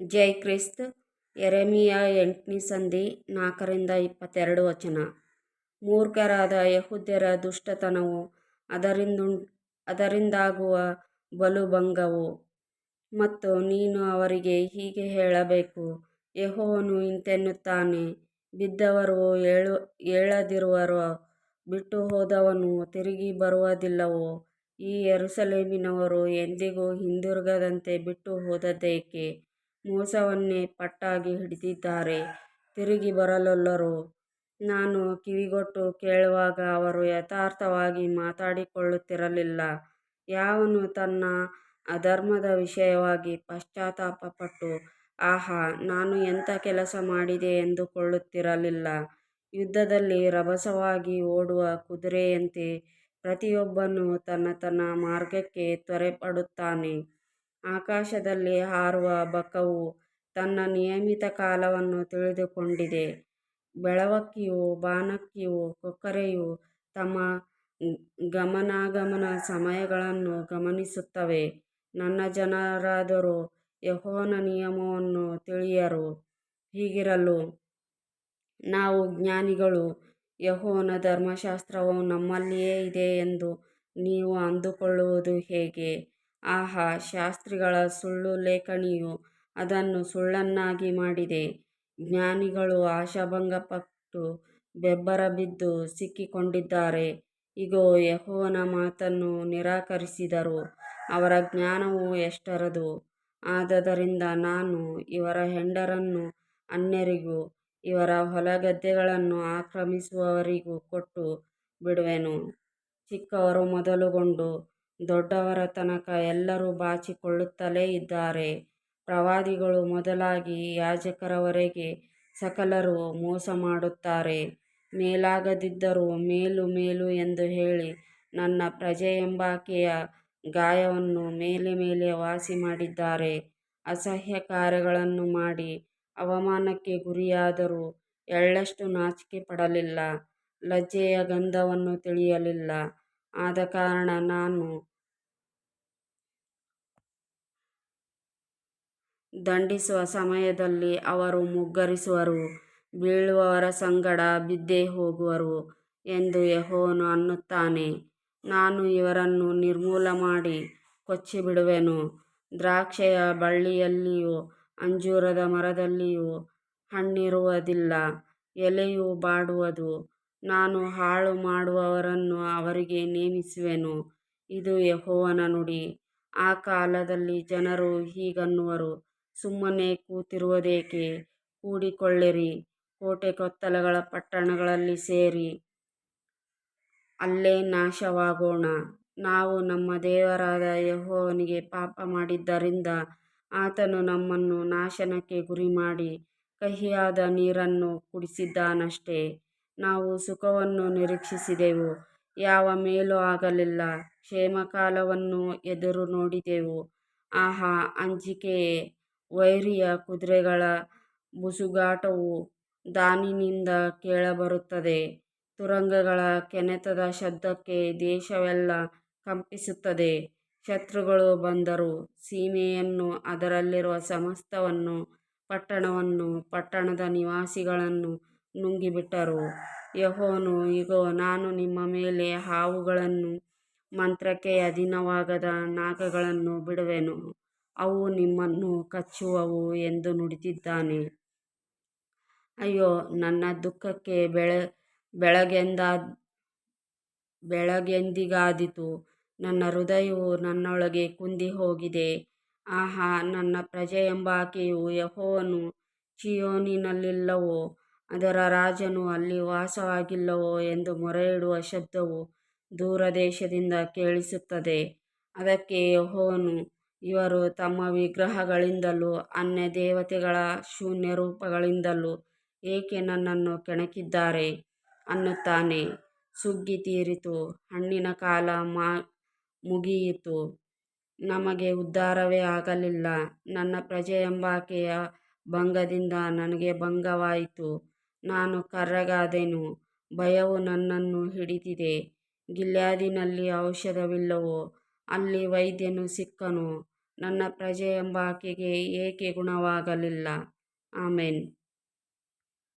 ಜೈ Christ ಎರೆಮಿಯ ಎಂಟನೇ ಸಂಧಿ, ನಾಲ್ಕರಿಂದ ಇಪ್ಪತ್ತೆರಡು ವಚನ. ಮೂರ್ಖರಾದ ಯಹುದ್ಯರ ದುಷ್ಟತನವು ಅದರಿಂದ, ಅದರಿಂದಾಗುವ ಬಲುಭಂಗವು. ಮತ್ತು ನೀನು ಅವರಿಗೆ ಹೀಗೆ ಹೇಳಬೇಕು, ಯಹೋವನು ಇಂತೆನ್ನುತ್ತಾನೆ, ಬಿದ್ದವರು ಏಳು, ಏಳದಿರುವರು ಬಿಟ್ಟು ಹೋದವನು ತಿರುಗಿ ಬರುವುದಿಲ್ಲವೋ, ಈ ಯರುಸಲೇಮಿನವರು ಎಂದಿಗೂ ಹಿಂದಿರುಗದಂತೆ ಬಿಟ್ಟು ಹೋದದ್ದೇಕೆ ಮೋಸವನ್ನೇ ಪಟ್ಟಾಗಿ ಹಿಡಿದಿದ್ದಾರೆ. ತಿರುಗಿ ಬರಲೊಲ್ಲರು. ನಾನು ಕಿವಿಗೊಟ್ಟು ಕೇಳುವಾಗ ಅವರು ಯಥಾರ್ಥವಾಗಿ ಮಾತಾಡಿಕೊಳ್ಳುತ್ತಿರಲಿಲ್ಲ. ಯಾವನು ತನ್ನ ಅಧರ್ಮದ ವಿಷಯವಾಗಿ ಪಶ್ಚಾತ್ತಾಪಪಟ್ಟು, ಆಹಾ, ನಾನು ಎಂಥ ಕೆಲಸ ಮಾಡಿದೆ ಎಂದುಕೊಳ್ಳುತ್ತಿರಲಿಲ್ಲ. ಯುದ್ಧದಲ್ಲಿ ರಭಸವಾಗಿ ಓಡುವ ಕುದುರೆಯಂತೆ ಪ್ರತಿಯೊಬ್ಬನು ತನ್ನ ತನ್ನ ಮಾರ್ಗಕ್ಕೆ ತ್ವರೆಪಡುತ್ತಾನೆ. ಆಕಾಶದಲ್ಲಿ ಹಾರುವ ಬಕವು ತನ್ನ ನಿಯಮಿತ ಕಾಲವನ್ನು ತಿಳಿದುಕೊಂಡಿದೆ. ಬೆಳವಕ್ಕಿಯು, ಬಾನಕ್ಕಿಯು, ಕೊಕ್ಕರೆಯು ತಮ್ಮ ಗಮನಾಗಮನ ಸಮಯಗಳನ್ನು ಗಮನಿಸುತ್ತವೆ. ನನ್ನ ಜನರಾದರೋ ಯಹೋನ ನಿಯಮವನ್ನು ತಿಳಿಯರು. ಹೀಗಿರಲು ನಾವು ಜ್ಞಾನಿಗಳು ಯಹೋನ ಧರ್ಮಶಾಸ್ತ್ರವು ನಮ್ಮಲ್ಲಿಯೇ ಇದೆ ಎಂದು ನೀವು ಅಂದುಕೊಳ್ಳುವುದು ಹೇಗೆ? ಆಹಾ, ಶಾಸ್ತ್ರಿಗಳ ಸುಳ್ಳು ಲೇಖನಿಯು ಅದನ್ನು ಸುಳ್ಳನ್ನಾಗಿ ಮಾಡಿದೆ. ಜ್ಞಾನಿಗಳು ಆಶಾಭಂಗಪಟ್ಟು ಬೆಬ್ಬರಬಿದ್ದು ಸಿಕ್ಕಿಕೊಂಡಿದ್ದಾರೆ. ಇಗೋ, ಯಹೋವನ ಮಾತನ್ನು ನಿರಾಕರಿಸಿದರು. ಅವರ ಜ್ಞಾನವು ಎಷ್ಟರದು. ಆದ್ದರಿಂದ ನಾನು ಇವರ ಹೆಂಡರನ್ನು ಅನ್ಯರಿಗೂ, ಇವರ ಹೊಲಗದ್ದೆಗಳನ್ನು ಆಕ್ರಮಿಸುವವರಿಗೂ ಕೊಟ್ಟು ಬಿಡುವೆನು. ಚಿಕ್ಕವರು ಮೊದಲುಗೊಂಡು ದೊಡ್ಡವರ ತನಕ ಎಲ್ಲರೂ ಬಾಚಿಕೊಳ್ಳುತ್ತಲೇ ಇದ್ದಾರೆ. ಪ್ರವಾದಿಗಳು ಮೊದಲಾಗಿ ಯಾಜಕರವರೆಗೆ ಸಕಲರೂ ಮೋಸಮಾಡುತ್ತಾರೆ. ಮೇಲಾಗದಿದ್ದರೂ ಮೇಲು ಮೇಲು ಎಂದು ಹೇಳಿ ನನ್ನ ಪ್ರಜೆಯೆಂಬಾಕೆಯ ಗಾಯವನ್ನು ಮೇಲೆ ಮೇಲೆ ವಾಸಿ ಮಾಡಿದ್ದಾರೆ. ಅಸಹ್ಯ ಕಾರ್ಯಗಳನ್ನು ಮಾಡಿ ಅವಮಾನಕ್ಕೆ ಗುರಿಯಾದರೂ ಎಳ್ಳಷ್ಟು ನಾಚಿಕೆ ಪಡಲಿಲ್ಲ. ಲಜ್ಜೆಯ ಗಂಧವನ್ನು ತಿಳಿಯಲಿಲ್ಲ. ಆದ ಕಾರಣ ನಾನು ದಂಡಿಸುವ ಸಮಯದಲ್ಲಿ ಅವರು ಮುಗ್ಗರಿಸುವರು, ಬೀಳುವವರ ಸಂಗಡ ಬಿದ್ದೇ ಹೋಗುವರು ಎಂದು ಯೆಹೋವನು ಅನ್ನುತ್ತಾನೆ. ನಾನು ಇವರನ್ನು ನಿರ್ಮೂಲ ಮಾಡಿ ಕೊಚ್ಚಿಬಿಡುವೆನು. ದ್ರಾಕ್ಷೆಯ ಬಳ್ಳಿಯಲ್ಲಿಯೂ ಅಂಜೂರದ ಮರದಲ್ಲಿಯೂ ಹಣ್ಣಿರುವುದಿಲ್ಲ, ಎಲೆಯು ಬಾಡುವುದು. ನಾನು ಹಾಳು ಮಾಡುವವರನ್ನು ಅವರಿಗೆ ನೇಮಿಸುವೆನು, ಇದು ಯಹೋವನ ನುಡಿ. ಆ ಕಾಲದಲ್ಲಿ ಜನರು ಹೀಗನ್ನುವರು. ಸುಮ್ಮನೆ ಕೂತಿರುವುದೇಕೆ? ಕೂಡಿಕೊಳ್ಳಿರಿ. ಕೋಟೆ ಕೊತ್ತಲಗಳ ಪಟ್ಟಣಗಳಲ್ಲಿ ಸೇರಿ. ಅಲ್ಲೇ ನಾಶವಾಗೋಣ. ನಾವು ನಮ್ಮ ದೇವರಾದ ಯಹೋವನಿಗೆ ಪಾಪ ಮಾಡಿದ್ದರಿಂದ ಆತನು ನಮ್ಮನ್ನು ನಾಶನಕ್ಕೆ ಗುರಿ ಮಾಡಿ ಕಹಿಯಾದ ನೀರನ್ನು ಕುಡಿಸಿದ್ದಾನಷ್ಟೇ. ನಾವು ಸುಖವನ್ನು ನಿರೀಕ್ಷಿಸಿದೆವು. ಯಾವ ಮೇಲೂ ಆಗಲಿಲ್ಲ. ಕ್ಷೇಮಕಾಲವನ್ನು ಎದುರು ನೋಡಿದೆವು. ಆಹಾ, ಅಂಜಿಕೆಯೇ. ವೈರಿಯ ಕುದುರೆಗಳ ಬುಸುಗಾಟವು ದಾನಿನಿಂದ ಕೇಳಬರುತ್ತದೆ. ತುರಂಗಗಳ ಕೆನೆತದ ಶಬ್ದಕ್ಕೆ ದೇಶವೆಲ್ಲ ಕಂಪಿಸುತ್ತದೆ. ಶತ್ರುಗಳು ಬಂದರು. ಸೀಮೆಯನ್ನು ಅದರಲ್ಲಿರುವ ಸಮಸ್ತವನ್ನು, ಪಟ್ಟಣವನ್ನು, ಪಟ್ಟಣದ ನಿವಾಸಿಗಳನ್ನು ನುಂಗಿಬಿಟ್ಟರು. ಯಹೋನು ಇಗೋ, ನಾನು ನಿಮ್ಮ ಮೇಲೆ ಹಾವುಗಳನ್ನು, ಮಂತ್ರಕ್ಕೆ ಅಧೀನವಾಗದ ನಾಗಗಳನ್ನು ಬಿಡುವೆನು. ಅವು ನಿಮ್ಮನ್ನು ಕಚ್ಚುವವು ಎಂದು ನುಡಿದಿದ್ದಾನೆ. ಅಯ್ಯೋ, ನನ್ನ ದುಃಖಕ್ಕೆ ಬೆಳೆ, ಬೆಳಗೆಂದ, ಬೆಳಗೆಂದಿಗಾದೀತು. ನನ್ನ ಹೃದಯವು ನನ್ನೊಳಗೆ ಕುಂದಿ ಹೋಗಿದೆ ಆಹಾ, ನನ್ನ ಪ್ರಜೆ ಪ್ರಜೆಯೆಂಬಾಕೆಯು ಯಹೋವನು ಚಿಯೋನಿನಲ್ಲಿಲ್ಲವೋ, ಅದರ ರಾಜನು ಅಲ್ಲಿ ವಾಸವಾಗಿಲ್ಲವೋ ಎಂದು ಮೊರೆಯಿಡುವ ಶಬ್ದವು ದೂರದೇಶದಿಂದ ಕೇಳಿಸುತ್ತದೆ. ಅದಕ್ಕೆ ಯೆಹೋವನು ಇವರು ತಮ್ಮ ವಿಗ್ರಹಗಳಿಂದಲೂ ಅನ್ಯ ದೇವತೆಗಳ ಶೂನ್ಯ ರೂಪಗಳಿಂದಲೂ ಏಕೆ ನನ್ನನ್ನು ಕೆಣಕಿದ್ದಾರೆ ಅನ್ನುತ್ತಾನೆ. ಸುಗ್ಗಿ ತೀರಿತು, ಹಣ್ಣಿನ ಕಾಲ ಮಾ, ಮುಗಿಯಿತು. ನಮಗೆ ಉದ್ಧಾರವೇ ಆಗಲಿಲ್ಲ. ನನ್ನ ಪ್ರಜೆ ಎಂಬಾಕೆಯ ಭಂಗದಿಂದ ನನಗೆ ಭಂಗವಾಯಿತು. ನಾನು ಕರ್ರಗಾದೆನು, ಭಯವು ನನ್ನನ್ನು ಹಿಡಿದಿದೆ. ಗಿಲ್ಯಾದಿನಲ್ಲಿ ಔಷಧವಿಲ್ಲವೋ, ಅಲ್ಲಿ ವೈದ್ಯನು ಸಿಕ್ಕನು. ನನ್ನ ಪ್ರಜೆ ಎಂಬಾಕೆಗೆ ಏಕೆ ಗುಣವಾಗಲಿಲ್ಲ? ಆಮೇನ್.